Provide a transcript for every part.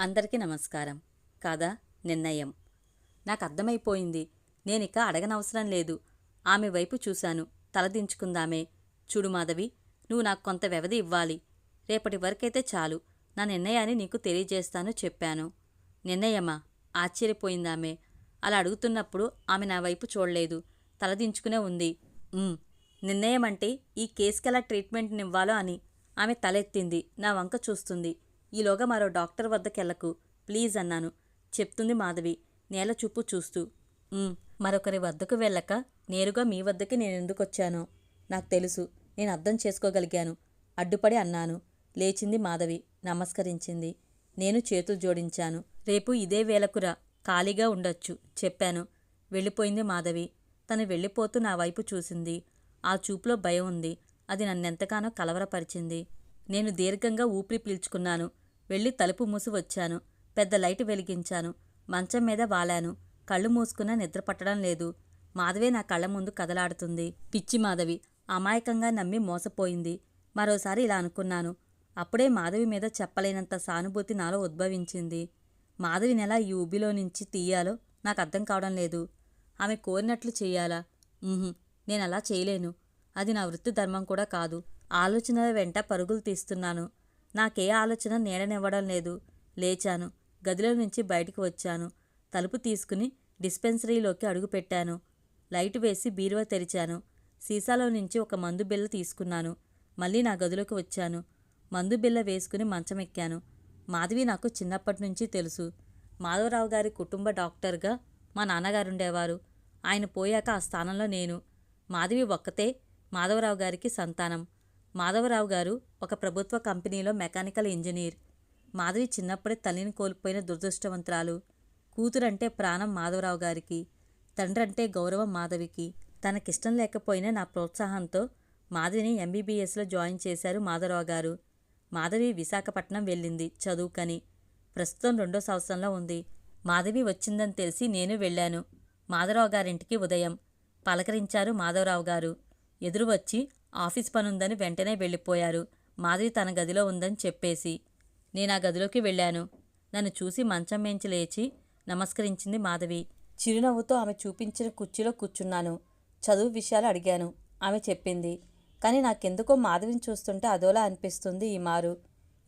అందరికీ నమస్కారం. కాదా? నిర్ణయం. నాకు అర్థమైపోయింది నేనిక అడగనవసరం లేదు. ఆమె వైపు చూశాను. తలదించుకుందామే చూడు మాధవి నువ్వు నాకు కొంత వ్యవధి ఇవ్వాలి. రేపటి వరకైతే చాలు. నా నిర్ణయాన్ని నీకు తెలియజేస్తాను చెప్పాను. నిర్ణయమా? ఆశ్చర్యపోయిందామె. అలా అడుగుతున్నప్పుడు ఆమె నా వైపు చూడలేదు. తలదించుకునే ఉంది. నిర్ణయం అంటే ఈ కేసుకెలా ట్రీట్మెంట్నివ్వాలో అని. ఆమె తలెత్తింది. నా వంక చూస్తుంది. ఈలోగా మరో డాక్టర్ వద్దకెళ్ళకు. ప్లీజ్ అన్నాను. చెప్తుంది మాధవి. నేల చూపు చూస్తూ. మరొకరి వద్దకు వెళ్ళక నేరుగా మీ వద్దకి నేను ఎందుకు వచ్చానో నాకు తెలుసు. నేను అర్థం చేసుకోగలిగాను. అడ్డుపడి అన్నాను. లేచింది మాధవి. నమస్కరించింది. నేను చేతులు జోడించాను. రేపు ఇదే వేళకురా ఖాళీగా ఉండొచ్చు. చెప్పాను. వెళ్ళిపోయింది మాధవి. తను వెళ్ళిపోతూ నా వైపు చూసింది. ఆ చూపులో భయం ఉంది. అది నన్నెంతగానో కలవరపరిచింది. నేను దీర్ఘంగా ఊపిరి పీల్చుకున్నాను. వెళ్ళి తలుపు మూసి వచ్చాను. పెద్ద లైట్ వెలిగించాను. మంచం మీద వాలాను. కళ్ళు మూసుకున్నా నిద్ర పట్టడం లేదు. మాధవే నా కళ్ళ ముందు కదలాడుతుంది. పిచ్చి మాధవి అమాయకంగా నమ్మి మోసపోయింది. మరోసారి ఇలా అనుకున్నాను. అప్పుడే మాధవి మీద చెప్పలేనంత సానుభూతి నాలో ఉద్భవించింది. మాధవిని ఎలా ఈ ఊబిలో నుంచి తీయాలో నాకు అర్థం కావడం లేదు. ఆమె కోరినట్లు చేయాలా? ఉహుం, నేను అలా చేయలేను. అది నా వృత్తి ధర్మం కూడా కాదు. ఆలోచనల వెంట పరుగులు తీస్తున్నాను. నాకే ఆలోచన నీడనివ్వడం లేదు. లేచాను. గదిలో నుంచి బయటికి వచ్చాను. తలుపు తీసుకుని డిస్పెన్సరీలోకి అడుగుపెట్టాను. లైట్ వేసి బీరువా తెరిచాను. సీసాలో నుంచి ఒక మందు బిల్ల తీసుకున్నాను. మళ్ళీ నా గదిలోకి వచ్చాను. మందు బిల్ల వేసుకుని మంచం ఎక్కాను మాధవి నాకు చిన్నప్పటి నుంచి తెలుసు. మాధవరావు గారి కుటుంబ డాక్టర్గా మా నాన్నగారు ఉండేవారు ఆయన పోయాక ఆ స్థానంలో నేను. మాధవి ఒక్కతే మాధవరావు గారికి సంతానం. మాధవరావు గారు ఒక ప్రభుత్వ కంపెనీలో మెకానికల్ ఇంజనీర్. మాధవి చిన్నప్పుడే తల్లిని కోల్పోయిన దురదృష్టవంతురాలు. కూతురంటే ప్రాణం మాధవరావు గారికి తండ్రంటే గౌరవం మాధవికి. తనకిష్టం లేకపోయినా నా ప్రోత్సాహంతో మాధవిని ఎంబీబీఎస్లో జాయిన్ చేశారు మాధవరావు గారు. మాధవి విశాఖపట్నం వెళ్ళింది చదువుకని. ప్రస్తుతం రెండో సంవత్సరంలో ఉంది. మాధవి వచ్చిందని తెలిసి నేను వెళ్ళాను. మాధవరావు గారింటికి ఉదయం పలకరించారు మాధవరావు గారు. ఎదురు వచ్చి ఆఫీస్ పనుందని వెంటనే వెళ్ళిపోయారు. మాధవి తన గదిలో ఉందని చెప్పేసి. నేను ఆ గదిలోకి వెళ్ళాను. నన్ను చూసి మంచం మేంచి లేచి నమస్కరించింది మాధవి. చిరునవ్వుతో ఆమె చూపించిన కుర్చీలో కూర్చున్నాను. చదువు విషయాలు అడిగాను. ఆమె చెప్పింది. కానీ నాకెందుకో మాధవిని చూస్తుంటే అదోలా అనిపిస్తుంది ఈ మారు.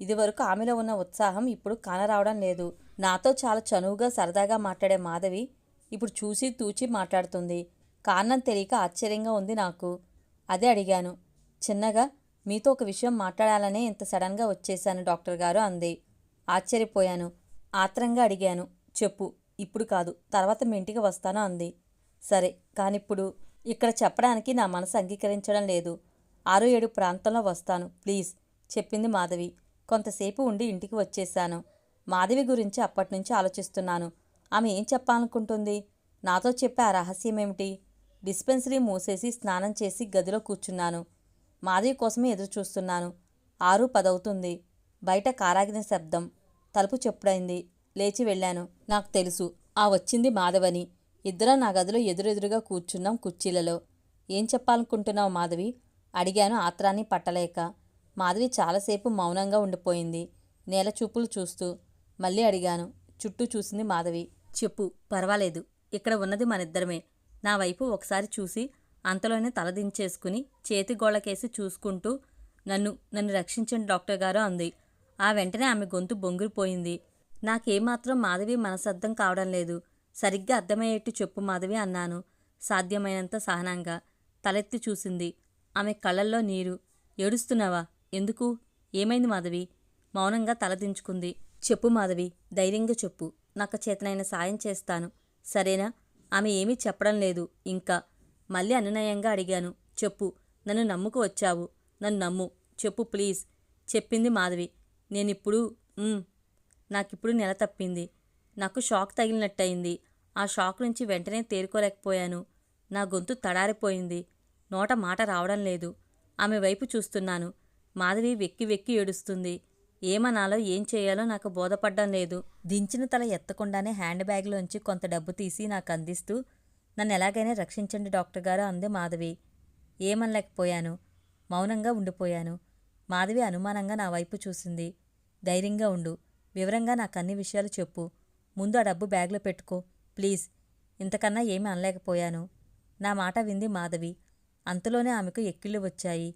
ఇదివరకు ఆమెలో ఉన్న ఉత్సాహం ఇప్పుడు కానరావడం లేదు. నాతో చాలా చనువుగా సరదాగా మాట్లాడే మాధవి ఇప్పుడు చూసి తూచి మాట్లాడుతుంది. కారణం తెలియక ఆశ్చర్యంగా ఉంది నాకు. అదే అడిగాను. చిన్నగా మీతో ఒక విషయం మాట్లాడాలనే ఇంత సడన్గా వచ్చేశాను డాక్టర్ గారు అంది. ఆశ్చర్యపోయాను. ఆత్రంగా అడిగాను. చెప్పు ఇప్పుడు కాదు తర్వాత మీ ఇంటికి వస్తాను అంది. సరే కానిప్పుడు ఇక్కడ చెప్పడానికి నా మనసు అంగీకరించడం లేదు. ఆరు ఏడు ప్రాంతంలో వస్తాను ప్లీజ్ చెప్పింది మాధవి. కొంతసేపు ఉండి ఇంటికి వచ్చేశాను. మాధవి గురించి అప్పటి నుంచి ఆలోచిస్తున్నాను. ఆమె ఏం చెప్పాలనుకుంటుంది? నాతో చెప్పే ఆ రహస్యం ఏమిటి డిస్పెన్సరీ మూసేసి స్నానం చేసి గదిలో కూర్చున్నాను. మాధవి కోసమే ఎదురు చూస్తున్నాను ఆరు పదవుతుంది. బయట కారాగిన శబ్దం. తలుపు చెప్పుడైంది. లేచి వెళ్ళాను. నాకు తెలుసు. ఆ వచ్చింది మాధవని. ఇద్దరం నా గదిలో ఎదురెదురుగా కూర్చున్నాం కుర్చీలలో. ఏం చెప్పాలనుకుంటున్నావు మాధవి? అడిగాను ఆత్రాన్ని పట్టలేక. మాధవి చాలాసేపు మౌనంగా ఉండిపోయింది. నేల చూపులు చూస్తూ మళ్ళీ అడిగాను. చుట్టూ చూసింది మాధవి. చెప్పు పర్వాలేదు. ఇక్కడ ఉన్నది మనిద్దరమే. నా వైపు ఒకసారి చూసి అంతలోనే తలదించేసుకుని చేతి గోళకేసి చూసుకుంటూ నన్ను నన్ను రక్షించండి డాక్టర్ గారు అంది. ఆ వెంటనే ఆమె గొంతు బొంగిరిపోయింది. నాకేమాత్రం మాధవి మనసర్థం కావడం లేదు. సరిగ్గా అర్థమయ్యేట్టు చెప్పు మాధవి అన్నాను. సాధ్యమైనంత సహనంగా తలెత్తి చూసింది. ఆమె కళ్ళల్లో నీరు. ఏడుస్తున్నావా? ఎందుకు? ఏమైంది మాధవి? మౌనంగా తలదించుకుంది చెప్పు మాధవి ధైర్యంగా చెప్పు. నాకు చేతనైన సాయం చేస్తాను. సరేనా? ఆమె ఏమీ చెప్పడం లేదు. ఇంకా మళ్ళీ అనునయంగా అడిగాను. చెప్పు నన్ను నమ్ముకు వచ్చావు. నన్ను నమ్ము. చెప్పు ప్లీజ్. చెప్పింది మాధవి. నేనిప్పుడు నాకిప్పుడు నెల తప్పింది. నాకు షాక్ తగిలినట్టయింది. ఆ షాక్ నుంచి వెంటనే తేరుకోలేకపోయాను. నా గొంతు తడారిపోయింది. నోట మాట రావడం లేదు. ఆమె వైపు చూస్తున్నాను. మాధవి వెక్కి వెక్కి ఏడుస్తుంది. ఏమనాలో ఏం చేయాలో నాకు బోధపడ్డం లేదు. దించిన తల ఎత్తకుండానే హ్యాండ్ బ్యాగ్లోంచి కొంత డబ్బు తీసి నాకు అందిస్తూ నన్ను ఎలాగైనా రక్షించండి డాక్టర్ గారు అంది మాధవి. ఏమనలేకపోయాను. మౌనంగా ఉండిపోయాను. మాధవి అనుమానంగా నా వైపు చూసింది. ధైర్యంగా ఉండు. వివరంగా నాకు అన్ని విషయాలు చెప్పు. ముందు ఆ డబ్బు బ్యాగ్లో పెట్టుకో. ప్లీజ్. ఇంతకన్నా ఏమీ అనలేకపోయాను. నా మాట వింది మాధవి. అంతలోనే ఆమెకు ఎక్కిళ్ళు వచ్చాయి.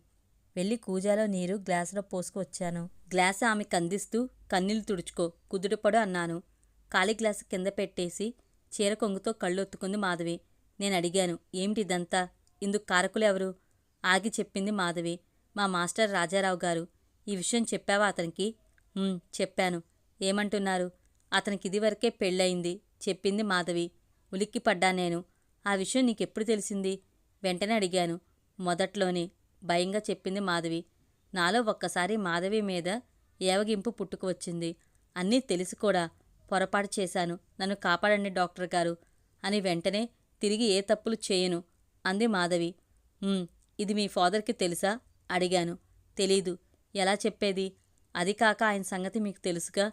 వెళ్ళి కూజాలో నీరు గ్లాసులో పోసుకు వచ్చాను గ్లాస్ ఆమెకు అందిస్తూ కన్నీళ్ళు తుడుచుకో కుదుటపడు అన్నాను. ఖాళీ గ్లాసు కింద పెట్టేసి చీర కొంగుతో కళ్ళొత్తుకుంది మాధవి. నేను అడిగాను ఏమిటిదంతా ఇందుకు కారకులు ఎవరు ఆగి చెప్పింది మాధవి. మా మాస్టర్ రాజారావు గారు. ఈ విషయం చెప్పావా అతనికి చెప్పాను. ఏమంటున్నారు? అతనికి ఇదివరకే పెళ్ళయింది చెప్పింది మాధవి. ఉలిక్కిపడ్డా నేను. ఆ విషయం నీకెప్పుడు తెలిసింది వెంటనే అడిగాను. మొదట్లోనే. భయంగా చెప్పింది మాధవి. నాలో ఒక్కసారి మాధవి మీద ఏవగింపు పుట్టుకు వచ్చింది. అన్నీ తెలిసి కూడా పొరపాటు చేశాను. నన్ను కాపాడండి డాక్టర్ గారు. అని వెంటనే తిరిగి ఏ తప్పులు చేయను అంది మాధవి. ఇది మీ ఫాదర్కి తెలుసా? అడిగాను. తెలీదు. ఎలా చెప్పేది? అది కాక ఆయన సంగతి మీకు తెలుసుగా?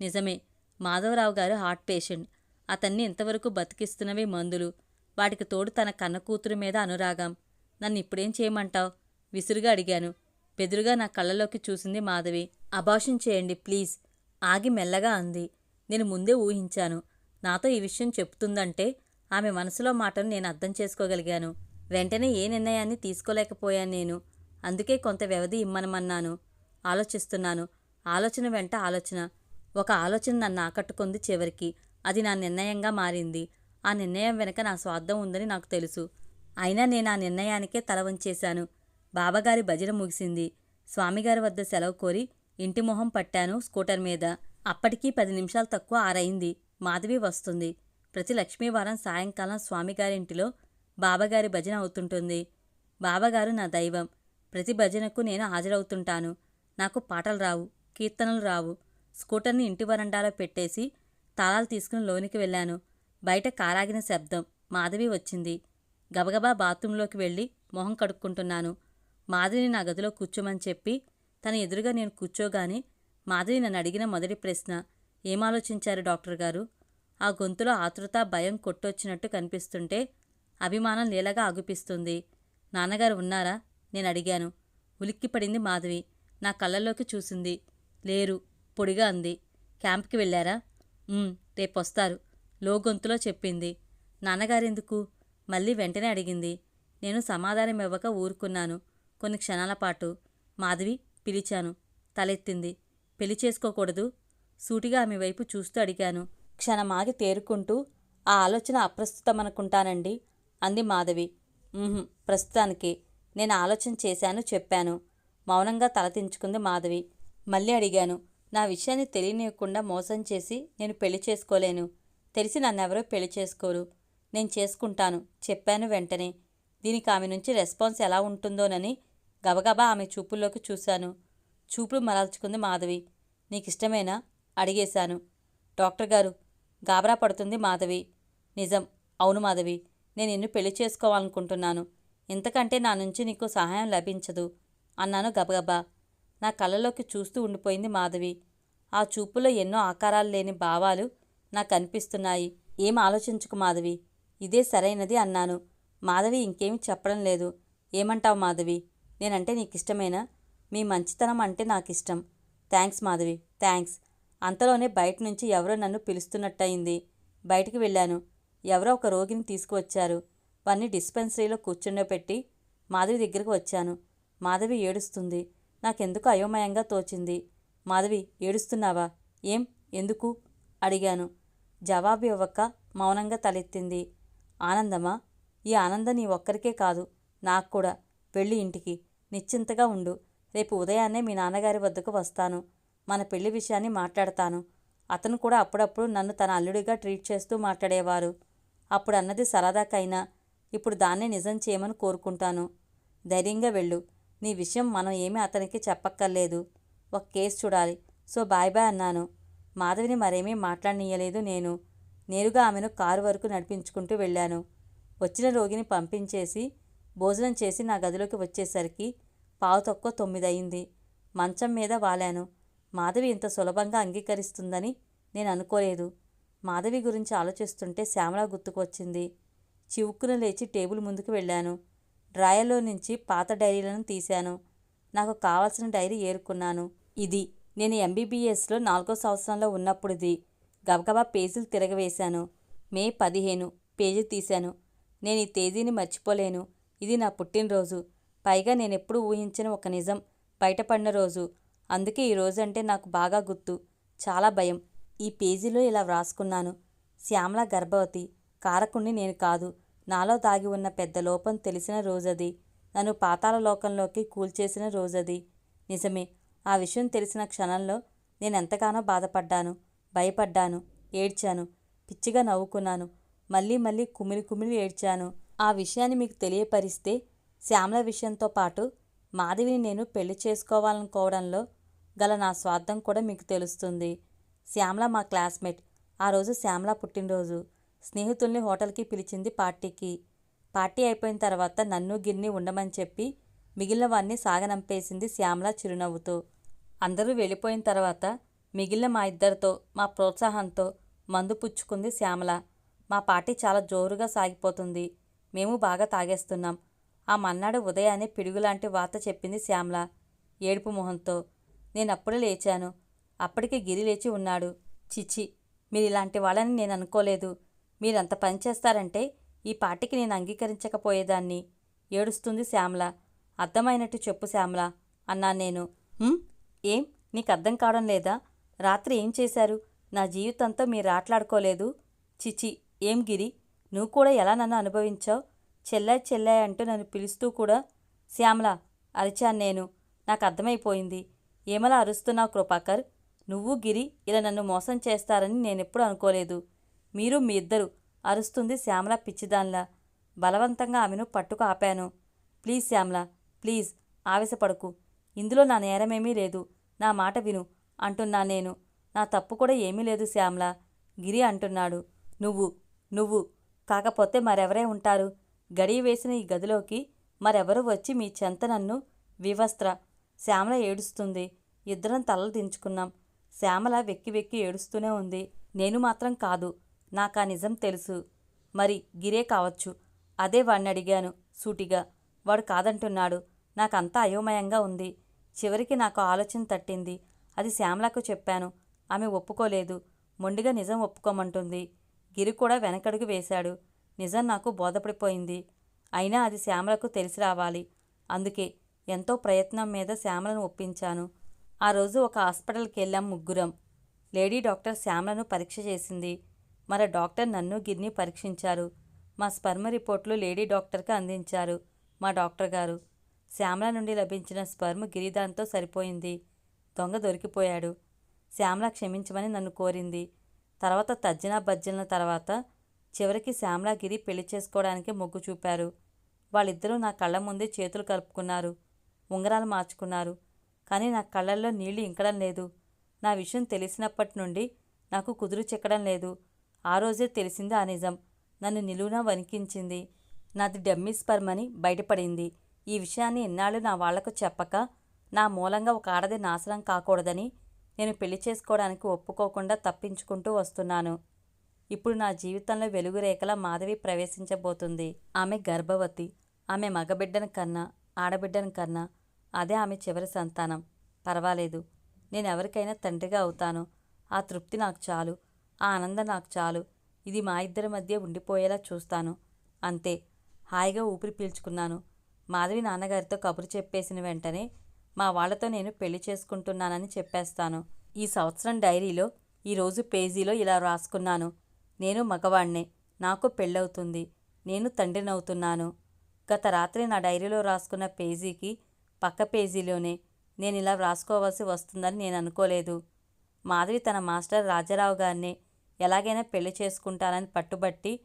నిజమే. మాధవరావు గారు హార్ట్ పేషెంట్. అతన్ని ఇంతవరకు బతికిస్తున్నవి మందులు. వాటికి తోడు తన కన్న కూతురు మీద అనురాగం. నన్ను ఇప్పుడేం చేయమంటావ్? విసురుగా అడిగాను. బెదురుగా నా కళ్ళలోకి చూసింది మాధవి. అబాషన్ చేయండి ప్లీజ్ ఆగి మెల్లగా అంది. నేను ముందే ఊహించాను. నాతో ఈ విషయం చెప్తుందంటే ఆమె మనసులో మాటను నేను అర్థం చేసుకోగలిగాను. వెంటనే ఏ నిర్ణయాన్ని తీసుకోలేకపోయాను నేను. అందుకే కొంత వ్యవధి ఇమ్మనమన్నాను. ఆలోచిస్తున్నాను. ఆలోచన వెంట ఆలోచన. ఒక ఆలోచన నన్ను ఆకట్టుకుంది చివరికి. అది నా నిర్ణయంగా మారింది. ఆ నిర్ణయం వెనక నా స్వార్థం ఉందని నాకు తెలుసు. అయినా నేను ఆ నిర్ణయానికే తల వంచేశాను. బాబాగారి భజన ముగిసింది. స్వామిగారి వద్ద సెలవు కోరి ఇంటి మొహం పట్టాను స్కూటర్ మీద. అప్పటికీ పది నిమిషాలు తక్కువ ఆరైంది. మాధవి వస్తుంది. ప్రతి లక్ష్మీవారం సాయంకాలం స్వామిగారింటిలో బాబాగారి భజన అవుతుంటుంది. బాబాగారు నా దైవం. ప్రతి భజనకు నేను హాజరవుతుంటాను. నాకు పాటలు రావు కీర్తనలు రావు. స్కూటర్ని ఇంటి వరండాలో పెట్టేసి తాళాలు తీసుకుని లోనికి వెళ్ళాను. బయట కారాగిన శబ్దం. మాధవి వచ్చింది. గబగబా బాత్రూంలోకి వెళ్ళి మొహం కడుక్కుంటున్నాను. మాధవిని నా గదిలో కూర్చోమని చెప్పి తన ఎదురుగా నేను కూర్చోగానే మాధవి నన్ను అడిగిన మొదటి ప్రశ్న ఏమాలోచించారు డాక్టర్ గారు? ఆ గొంతులో ఆతృత భయం కొట్టొచ్చినట్టు కనిపిస్తుంటే అభిమానం లీలగా ఆగుపిస్తుంది. నాన్నగారు ఉన్నారా? నేను అడిగాను. ఉలిక్కిపడింది మాధవి. నా కళ్ళల్లోకి చూసింది. లేరు. పొడిగా అంది. క్యాంప్కి వెళ్ళారా? రేపొస్తారు. లో గొంతులో చెప్పింది. నాన్నగారెందుకు? మళ్ళీ వెంటనే అడిగింది. నేను సమాధానం ఇవ్వక ఊరుకున్నాను. కొన్ని క్షణాల పాటు మాధవి పిలిచాను. తలెత్తింది. పెళ్ళి చేసుకోకూడదు. సూటిగా ఆమె వైపు చూస్తూ అడిగాను. క్షణమాగి తేరుకుంటూ ఆ ఆలోచన అప్రస్తుతమనుకుంటానండి అంది మాధవి. ప్రస్తుతానికి నేను ఆలోచన చేశాను చెప్పాను. మౌనంగా తలదించుకుంది మాధవి. మళ్ళీ అడిగాను. నా విషయాన్ని తెలియనివ్వకుండా మోసం చేసి నేను పెళ్ళి చేసుకోలేను. తెలిసి నన్నెవరో పెళ్ళి చేసుకోరు. నేను చేసుకుంటాను చెప్పాను వెంటనే. దీనికి ఆమె నుంచి రెస్పాన్స్ ఎలా ఉంటుందోనని గబగబా ఆమె చూపుల్లోకి చూశాను. చూపులు మరల్చుకుంది మాధవి. నీకిష్టమేనా? అడిగేశాను. డాక్టర్ గారు గాబరా పడుతుంది మాధవి. నిజం. అవును మాధవి. నేను నిన్ను పెళ్ళి చేసుకోవాలనుకుంటున్నాను. ఇంతకంటే నా నుంచి నీకు సహాయం లభించదు. అన్నాను గబగబా. నా కళ్ళలోకి చూస్తూ ఉండిపోయింది మాధవి. ఆ చూపులో ఎన్నో ఆకారాలు లేని భావాలు నాకు అనిపిస్తున్నాయి ఏం ఆలోచించుకు మాధవి? ఇదే సరైనది అన్నాను. మాధవి ఇంకేమీ చెప్పడం లేదు. ఏమంటావు మాధవి? నేనంటే నీకిష్టమేనా? మీ మంచితనం అంటే నాకు ఇష్టం థ్యాంక్స్ మాధవి థ్యాంక్స్ అంతలోనే బయట నుంచి ఎవరో నన్ను పిలుస్తున్నట్టయింది. బయటికి వెళ్ళాను. ఎవరో ఒక రోగిని తీసుకువచ్చారు. వాన్ని డిస్పెన్సరీలో కూర్చుండబెట్టి మాధవి దగ్గరకు వచ్చాను. మాధవి ఏడుస్తుంది. నాకెందుకు అయోమయంగా తోచింది. మాధవి ఏడుస్తున్నావా? ఏం? ఎందుకు? అడిగాను. జవాబు ఇవ్వక మౌనంగా తలెత్తింది. ఆనందమా? ఈ ఆనందం నీ ఒక్కరికే కాదు నాకు కూడా వెళ్ళి ఇంటికి. నిశ్చింతగా ఉండు. రేపు ఉదయాన్నే మీ నాన్నగారి వద్దకు వస్తాను. మన పెళ్ళి విషయాన్ని మాట్లాడతాను. అతను కూడా అప్పుడప్పుడు నన్ను తన అల్లుడిగా ట్రీట్ చేస్తూ మాట్లాడేవారు. అప్పుడు అన్నది సరదాకైనా ఇప్పుడు దాన్నే నిజం చేయమని కోరుకుంటాను. ధైర్యంగా వెళ్ళు. నీ విషయం మనం ఏమీ అతనికి చెప్పక్కర్లేదు. ఒక కేసు చూడాలి. సో బాయ్ బాయ్ అన్నాను. మాధవిని మరేమీ మాట్లాడనీయలేదు నేను. నేరుగా ఆమెను కారు వరకు నడిపించుకుంటూ వెళ్ళాను. వచ్చిన రోగిని పంపించేసి భోజనం చేసి నా గదిలోకి వచ్చేసరికి పావు తక్కువ తొమ్మిది అయింది మంచం మీద వాలాను. మాధవి ఇంత సులభంగా అంగీకరిస్తుందని నేను అనుకోలేదు. మాధవి గురించి ఆలోచిస్తుంటే శ్యామల గుర్తుకొచ్చింది చివుక్కున లేచి టేబుల్ ముందుకు వెళ్ళాను. డ్రాయర్లో నుంచి పాత డైరీలను తీశాను. నాకు కావాల్సిన డైరీ ఏరుకున్నాను. ఇది నేను ఎంబీబీఎస్లో నాలుగో సంవత్సరంలో ఉన్నప్పుడుది. గబగబా పేజీలు తిరగవేశాను. మే పదిహేను. పేజీ తీశాను. నేను ఈ తేదీని మర్చిపోలేను. ఇది నా పుట్టినరోజు. పైగా నేనెప్పుడు ఊహించిన ఒక నిజం. బయటపడిన రోజు. అందుకే ఈ రోజంటే నాకు బాగా గుర్తు. చాలా భయం. ఈ పేజీలో ఇలా వ్రాసుకున్నాను. శ్యామల గర్భవతి. కారకుణ్ణి నేను కాదు. నాలో దాగి ఉన్న పెద్ద లోపం తెలిసిన రోజది. నన్ను పాతాల లోకంలోకి కూల్చేసిన రోజది. నిజమే. ఆ విషయం తెలిసిన క్షణంలో నేను ఎంతగానో బాధపడ్డాను. భయపడ్డాను. ఏడ్చాను. పిచ్చిగా నవ్వుకున్నాను. మళ్ళీ మళ్ళీ కుమిలి కుమిలి ఏడ్చాను. ఆ విషయాన్ని మీకు తెలియపరిస్తే శ్యామల విషయంతో పాటు మాధవిని నేను పెళ్ళి చేసుకోవాలనుకోవడంలో గల నా స్వార్థం కూడా మీకు తెలుస్తుంది. శ్యామల మా క్లాస్మేట్. ఆ రోజు శ్యామల పుట్టినరోజు. స్నేహితుల్ని హోటల్కి పిలిచింది పార్టీకి. పార్టీ అయిపోయిన తర్వాత నన్ను గిన్ని ఉండమని చెప్పి మిగిలిన వారిని సాగనంపేసింది శ్యామల చిరునవ్వుతో. అందరూ వెళ్ళిపోయిన తర్వాత మిగిలిన మా ఇద్దరితో మా ప్రోత్సాహంతో మందు పుచ్చుకుంది శ్యామల. మా పార్టీ చాలా జోరుగా సాగిపోతుంది. మేము బాగా తాగేస్తున్నాం. ఆ మన్నాడు ఉదయాన్నే పిడుగులాంటి వార్త చెప్పింది శ్యామల ఏడుపు మొహంతో. నేనప్పుడే లేచాను. అప్పటికే గిరి లేచి ఉన్నాడు. చిచ్చి మీరు ఇలాంటి వాళ్ళని నేను అనుకోలేదు. మీరంత పని చేస్తారంటే ఈ పాటికి నేను అంగీకరించకపోయేదాన్ని ఏడుస్తుంది శ్యామల. అర్థమైనట్టు చెప్పు శ్యామల అన్నా నేను. ఏం? నీకు అర్థం కావడం లేదా? రాత్రి ఏం చేశారు? నా జీవితంతో మీరు ఆటలాడుకోలేదు? చిచి ఏం గిరి? నువ్వు కూడా ఎలా నన్ను అనుభవించావు? చెల్లాయి చెల్లాయి అంటూ నన్ను పిలుస్తూ కూడా శ్యామల అరిచాను నేను. నాకు అర్థమైపోయింది. ఏమలా అరుస్తున్నావు కృపాకర్? నువ్వు గిరి ఇలా నన్ను మోసం చేస్తారని నేనెప్పుడు అనుకోలేదు. మీరు మీ ఇద్దరు అరుస్తుంది శ్యామల పిచ్చిదాన్లా. బలవంతంగా ఆమెను పట్టుకు ఆపాను. ప్లీజ్ శ్యామల ప్లీజ్ ఆవేశపడకు. ఇందులో నా నేరమేమీ లేదు. నా మాట విను అంటున్నా నేను. నా తప్పు కూడా ఏమీ లేదు శ్యామల. గిరి అంటున్నాడు. నువ్వు నువ్వు కాకపోతే మరెవరే ఉంటారు? గడియ వేసిన ఈ గదిలోకి మరెవరు వచ్చి మీ చెంత నన్ను వివస్త్ర. శ్యామల ఏడుస్తుంది. ఇద్దరం తలలు దించుకున్నాం. శ్యామల వెక్కి వెక్కి ఏడుస్తూనే ఉంది. నేను మాత్రం కాదు. నాకు ఆ నిజం తెలుసు. మరి గిరే కావచ్చు. అదే వాడిని అడిగాను సూటిగా. వాడు కాదంటున్నాడు. నాకంతా అయోమయంగా ఉంది. చివరికి నాకు ఆలోచన తట్టింది. అది శ్యామలకు చెప్పాను. ఆమె ఒప్పుకోలేదు. మొండిగా నిజం ఒప్పుకోమంటుంది. గిరి కూడా వెనకడుగు వేశాడు. నిజం నాకు బోధపడిపోయింది. అయినా అది శ్యామలకు తెలిసి రావాలి. అందుకే ఎంతో ప్రయత్నం మీద శ్యామలను ఒప్పించాను. ఆ రోజు ఒక హాస్పిటల్కి వెళ్ళాం ముగ్గురం. లేడీ డాక్టర్ శ్యామలను పరీక్ష చేసింది. మరో డాక్టర్ నన్ను గిరిని పరీక్షించారు. మా స్పర్మ రిపోర్ట్లు లేడీ డాక్టర్కి అందించారు. మా డాక్టర్ గారు శ్యామల నుండి లభించిన స్పర్మ్ గిరిదాంతో సరిపోయింది. దొంగ దొరికిపోయాడు. శ్యామల క్షమించమని నన్ను కోరింది. తర్వాత తజ్జన భర్జనల తర్వాత చివరికి శ్యామలాగిరి పెళ్ళి చేసుకోవడానికి మొగ్గు చూపారు. వాళ్ళిద్దరూ నా కళ్ళ ముందే చేతులు కలుపుకున్నారు. ఉంగరాలు మార్చుకున్నారు. కానీ నా కళ్ళల్లో నీళ్ళు ఇంకడం లేదు. నా విషయం తెలిసినప్పటి నుండి నాకు కుదురు చెక్కడం లేదు. ఆ రోజే తెలిసింది ఆ నిజం. నన్ను నిలువునా వణికించింది. నాది డమ్మీ స్పర్మ్ అని బయటపడింది. ఈ విషయాన్ని ఇన్నాళ్ళు నా వాళ్ళకు చెప్పక నా మూలంగా ఒక ఆడది నాశనం కాకూడదని నేను పెళ్ళి చేసుకోవడానికి ఒప్పుకోకుండా తప్పించుకుంటూ వస్తున్నాను. ఇప్పుడు నా జీవితంలో వెలుగురేఖల మాధవి ప్రవేశించబోతుంది. ఆమె గర్భవతి. ఆమె మగబిడ్డను కన్నా ఆడబిడ్డను కన్నా అదే ఆమె చివరి సంతానం. పర్వాలేదు. నేను ఎవరికైనా తండ్రిగా అవుతాను. ఆ తృప్తి నాకు చాలు. ఆ ఆనందం నాకు చాలు. ఇది మా ఇద్దరి మధ్య ఉండిపోయేలా చూస్తాను. అంతే. హాయిగా ఊపిరి పీల్చుకున్నాను. మాధవి నాన్నగారితో కబురు చెప్పేసిన వెంటనే మా వాళ్ళతో నేను పెళ్ళి చేసుకుంటున్నానని చెప్పేస్తాను. ఈ సంవత్సరం డైరీలో ఈరోజు పేజీలో ఇలా రాసుకున్నాను. నేను మగవాణ్ణే. నాకు పెళ్ళవుతుంది. నేను తండ్రినవుతున్నాను. గత రాత్రి నా డైరీలో రాసుకున్న పేజీకి పక్క పేజీలోనే నేను ఇలా వ్రాసుకోవాల్సి వస్తుందని నేను అనుకోలేదు. మాధవి తన మాస్టర్ రాజారావు గారిని ఎలాగైనా పెళ్ళి చేసుకుంటానని పట్టుబట్టి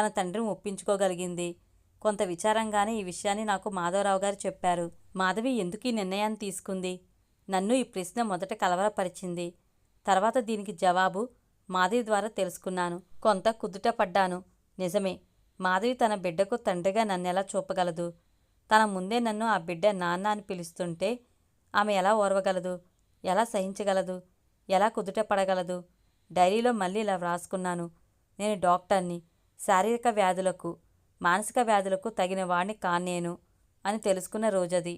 తన తండ్రిని ఒప్పించుకోగలిగింది. కొంత విచారంగానే ఈ విషయాన్ని నాకు మాధవరావు గారు చెప్పారు. మాధవి ఎందుకు ఈ నిర్ణయాన్ని తీసుకుంది? నన్ను ఈ ప్రశ్న మొదట కలవరపరిచింది. తర్వాత దీనికి జవాబు మాధవి ద్వారా తెలుసుకున్నాను. కొంత కుదుట పడ్డాను. నిజమే మాధవి తన బిడ్డకు తండ్రిగా నన్నెలా చూపగలదు? తన ముందే నన్ను ఆ బిడ్డ నాన్న అని పిలుస్తుంటే ఆమె ఎలా ఓర్వగలదు? ఎలా సహించగలదు? ఎలా కుదుట పడగలదు? డైరీలో మళ్ళీ ఇలా వ్రాసుకున్నాను. నేను డాక్టర్ని. శారీరక వ్యాధులకు మానసిక వ్యాధులకు తగిన వాణ్ణి కానేను అని తెలుసుకున్న రోజది.